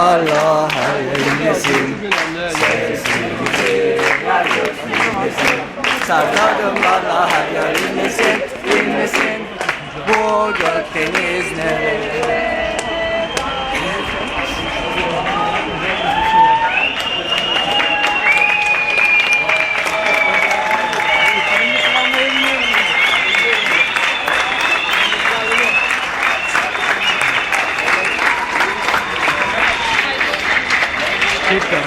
Allah hayırlısı Sesimizi yer gökyüzündesin Sardarım valla her yer İstifa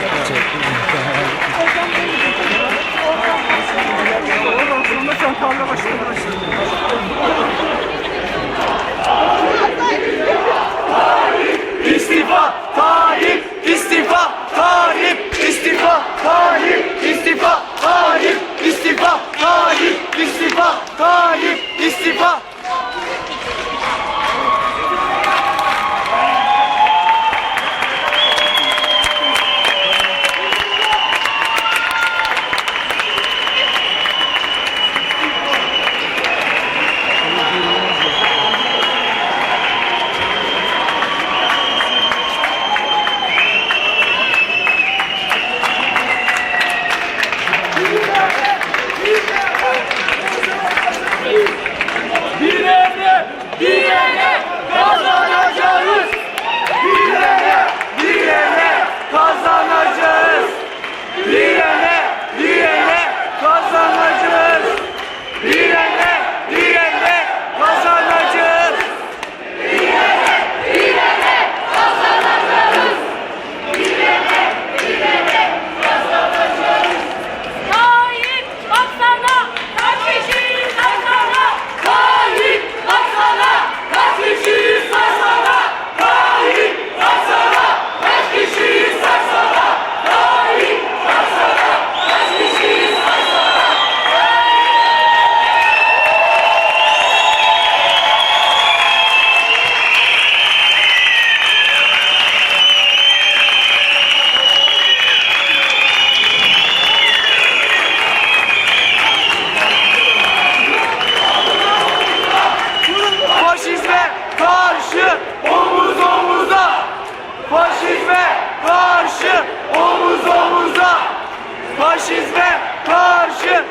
Faşizme karşı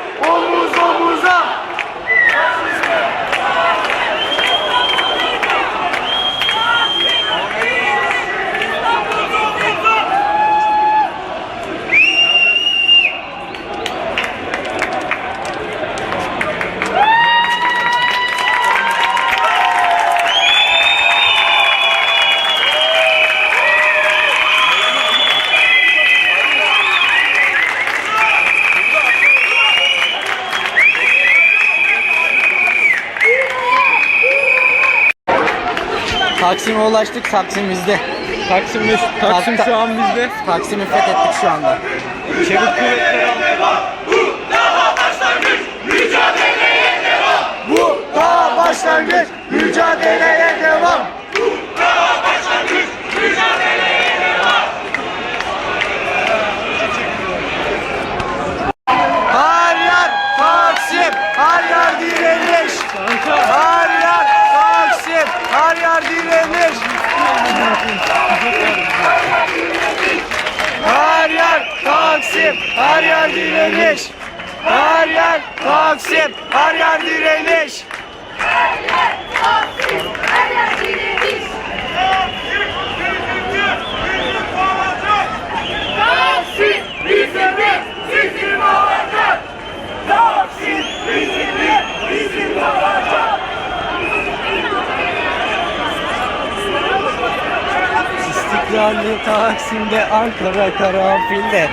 Taksim'e ulaştık. Taksim bizde. Taksim, Taksim şu an bizde. Taksim'i fethettik şu anda. Çevik kuvvetler Bu daha başlangıç. Mücadeleye devam. Her yer Taksim, her yer direniş. Her yer Taksim, her yer direniş. Her yer Taksim, her yer direniş. Her yer Taksim, her yer direniş. Taksim bizimle sizin olacak Taksim bizimle sizin olacak İstiklali Taksim'de Ankara karanfilde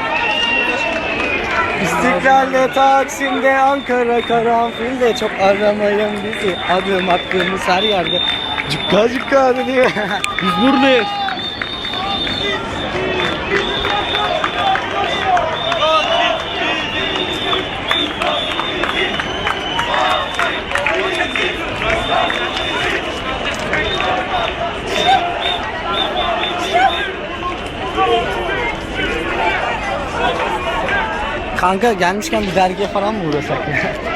İstiklali Taksim'de Ankara karanfilde. Çok aramayın bizi. Adım attığımız her yerde. Cukka cukka dedi. Biz buradayız. Kanka gelmişken bir dergiye falan mı uğrasak ya?